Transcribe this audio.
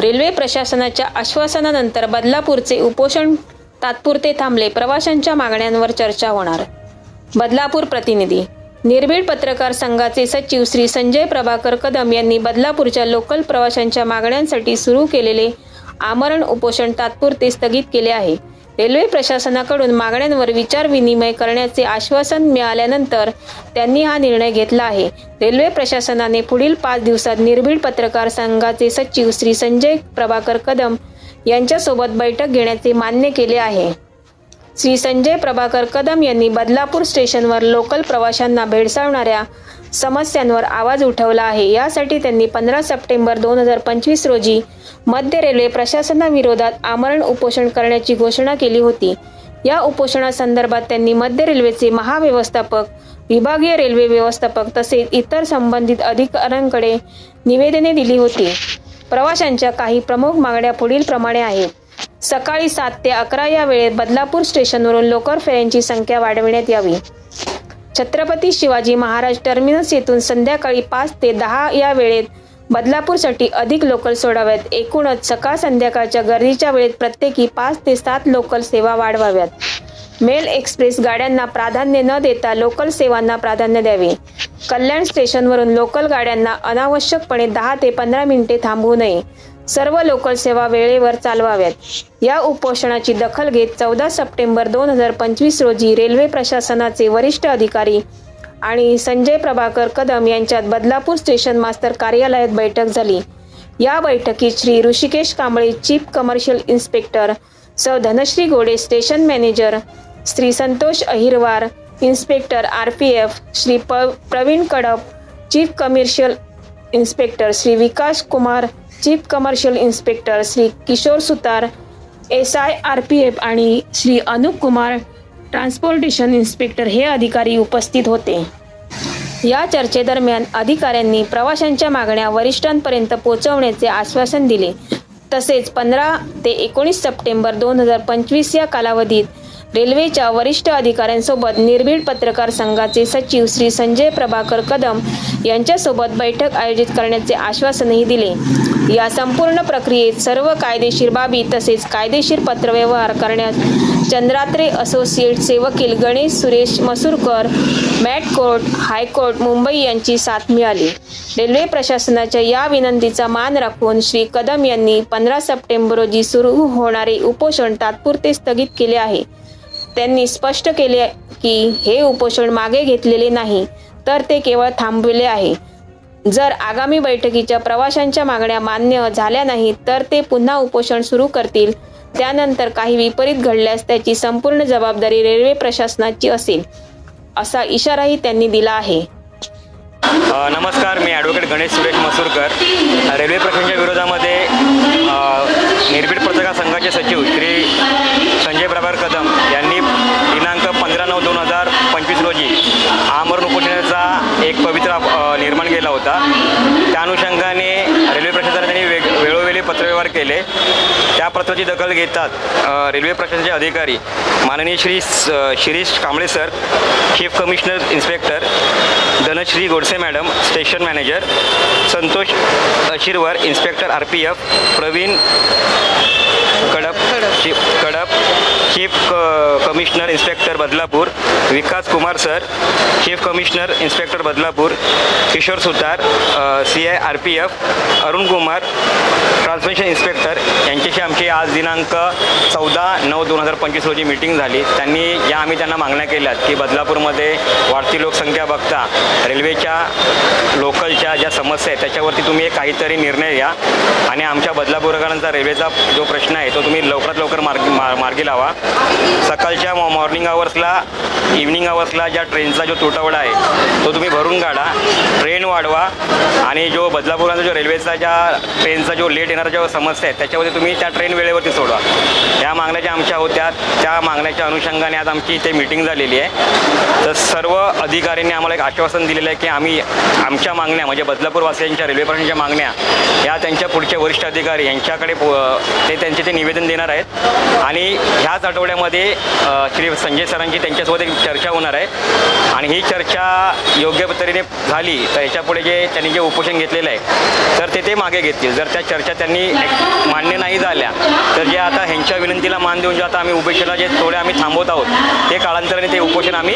Railway प्रशासनाच्या आश्वासनानंतर बदलापूरचे उपोषण तात्पुरते थांबले. प्रवाशांच्या मागण्यांवर चर्चा होणार. बदलापूर प्रतिनिधी. निर्भीड पत्रकार संघाचे सचिव श्री संजय प्रभाकर कदम यांनी बदलापूरच्या लोकल प्रवाशांच्या मागण्यांसाठी सुरू केलेले आमरण उपोषण तात्पुरते स्थगित केले आहे. रेल्वे प्रशासनाकडून मागण्यांवर विचारविनिमय करण्याचे आश्वासन मिळाल्यानंतर त्यांनी हा निर्णय घेतला आहे. रेल्वे प्रशासनाने पुढील पाच दिवसात निर्भीड पत्रकार संघाचे सचिव श्री संजय प्रभाकर कदम यांच्यासोबत बैठक घेण्याचे मान्य केले आहे. श्री संजय प्रभाकर कदम यांनी बदलापूर स्टेशनवर लोकल प्रवाशांना भेडसावणाऱ्या समस्यांवर आवाज उठवला आहे. यासाठी त्यांनी पंधरा सप्टेंबर दोन हजार पंचवीस रोजी मध्य रेल्वे प्रशासनाविरोधात आमरण उपोषण करण्याची घोषणा केली होती. या उपोषणासंदर्भात त्यांनी मध्य रेल्वेचे महाव्यवस्थापक विभागीय रेल्वे व्यवस्थापक तसेच इतर संबंधित अधिकाऱ्यांकडे निवेदने दिली होती. प्रवाशांच्या काही प्रमुख मागण्या पुढील प्रमाणे आहेत. सकाळी सात ते अकरा या वेळेत बदलापूर स्टेशनवरून लोकर फेऱ्यांची संख्या वाढविण्यात यावी. छत्रपती शिवाजी महाराज टर्मिनस येथून संध्याकाळी पाच ते दहा या वेळेत बदलापूरसाठी अधिक लोकल सोडाव्यात. एकूणच सकाळ संध्याकाळच्या गर्दीच्या वेळेत प्रत्येकी पाच ते सात लोकल सेवा वाढवाव्यात. मेल एक्सप्रेस गाड्यांना प्राधान्य न देता लोकल सेवांना प्राधान्य द्यावे. कल्याण स्टेशनवरून लोकल गाड्यांना अनावश्यकपणे दहा ते पंधरा मिनिटे थांबवू नये. सर्व लोकल सेवा वेळेवर चालवाव्यात. या उपोषणाची दखल घेत चौदा सप्टेंबर दोन हजार पंचवीस रोजी रेल्वे प्रशासनाचे वरिष्ठ अधिकारी आणि संजय प्रभाकर कदम यांच्यात बदलापूर स्टेशन मास्तर कार्यालयात बैठक झाली. या बैठकीत Shri Rishikesh Kamble chief commercial inspector सौ Dhanashree Gode station manager Shri Santosh Ahirwar inspector R P F Shri प Pravin Kadap chief commercial inspector Shri Vikas Kumar chief commercial inspector Shri Kishor Sutar S I R P F आणि Shri Anup Kumar transportation inspector हे अधिकारी उपस्थित होते. या चर्चेदरम्यान अधिकाऱ्यांनी प्रवाशांच्या मागण्या वरिष्ठांपर्यंत पोहोचवण्याचे आश्वासन दिले. तसेच पंधरा ते एकोणीस सप्टेंबर दोन हजार पंचवीस या कालावधीत रेल्वेच्या वरिष्ठ अधिकाऱ्यांसोबत निर्भीड पत्रकार संघाचे सचिव श्री संजय प्रभाकर कदम यांच्यासोबत बैठक आयोजित करण्याचे आश्वासनही दिले. या संपूर्ण प्रक्रियेत सर्व कायदेशीर बाबी तसेच कायदेशीर पत्रव्यवहार करण्यास चंद्रात्रे असोसिएट्सचे वकील Ganesh Suresh Masurkar MAT court high court Mumbai यांची साथ मिळाली. रेल्वे प्रशासनाच्या या विनंतीचा मान राखून श्री कदम यांनी पंधरा सप्टेंबर रोजी सुरू होणारे उपोषण तात्पुरते स्थगित केले आहे. त्यांनी स्पष्ट केले की हे उपोषण मागे घेतलेले नाही तर ते केवळ थांबविले आहे. जर आगामी बैठकीच्या प्रवाशांच्या मागण्या मान्य झाल्या नाहीत तर ते पुन्हा उपोषण सुरू करतील. त्यानंतर काही विपरीत घडल्यास त्याची संपूर्ण जबाबदारी रेल्वे प्रशासनाची असेल असा इशाराही त्यांनी दिला आहे. नमस्कार मी ॲडव्होकेट गणेश सुरेश मसूरकर. रेल्वे प्रशासनाच्या विरोधामध्ये निर्भीड पत्रकार संघाचे सचिव श्री संजय प्रभाकर कदम यांनी दिनांक पंधरा नऊ दोन हजार पंचवीस रोजी आमरण उपोषणाचा एक पवित्र निर्माण केला होता. त्या अनुषंगाने रेल्वे प्रशासनाने वेग वेळोवेळी पत्रव्यवहार केले. त्या पत्राची दखल घेतात रेल्वे प्रशासनाचे अधिकारी माननीय Shri Shirish Kamble sir chief commissioner inspector Dhanashree Godse madam station manager Santosh Shirwar inspector R P F Pravin Kadap chief Kadap chief क- commissioner inspector Badlapur Vikas Kumar sir chief commissioner inspector Badlapur Kishor Sutar C I R P F Arun Kumar transmission inspector यांच्याशी आमची आज दिनांक चौदा नऊ दोन हजार पंचवीस रोजी मीटिंग झाली. त्यांनी या आम्ही त्यांना मागण्या केल्यात की बदलापूरमध्ये वाढती लोकसंख्या बघता रेल्वेच्या लोकलच्या ज्या समस्या आहेत त्याच्यावरती तुम्ही एक काहीतरी निर्णय घ्या आणि आमच्या बदलापूरकरांचा रेल्वेचा जो प्रश्न आहे तो तुम्ही लवकरात लवकर मार्ग मा- मार्गी लावा. सकाळच्या मॉर्निंग आवर्सला इव्हनिंग आवर्सला ज्या ट्रेनचा जो तुटवडा आहे तो तुम्ही भरून काढा ट्रेन वाढवा आणि जो बदलापूरचा जो रेल्वेचा ज्या ट्रेनचा जो लेट येणारा जो समस्या आहे त्याच्यावरती तुम्ही त्या ट्रेन वेळेवरती सोडवा. या मागण्या ज्या आमच्या होत्या त्या मागण्याच्या अनुषंगाने आज आमची इथे मीटिंग झालेली आहे. तर सर्व अधिकाऱ्यांनी आम्हाला एक आश्वासन दिलेलं आहे की आम्ही आमच्या मागण्या म्हणजे बदलापूरवासियांच्या रेल्वेपर्यंतच्या रेल्वे मागण्या या त्यांच्या पुढच्या वरिष्ठ अधिकारी यांच्याकडे ते त्यांचे ते निवेदन देणार आहेत. आणि ह्याच आठवड्यामध्ये श्री म्हणजे संजय सरांची त्यांच्यासोबत एक चर्चा होणार आहे. आणि ही चर्चा योग्य पद्धतीने झाली तर ह्याच्यापुढे जे त्यांनी जे उपोषण घेतलेलं आहे तर ते ते मागे घेतील. जर त्या चर्चा त्यांनी मान्य नाही झाल्या तर जे आता ह्यांच्या विनंतीला मान देऊन जे आता आम्ही उपोषणाला जे थोडे आम्ही थांबवत आहोत ते काळांतराने ते उपोषण आम्ही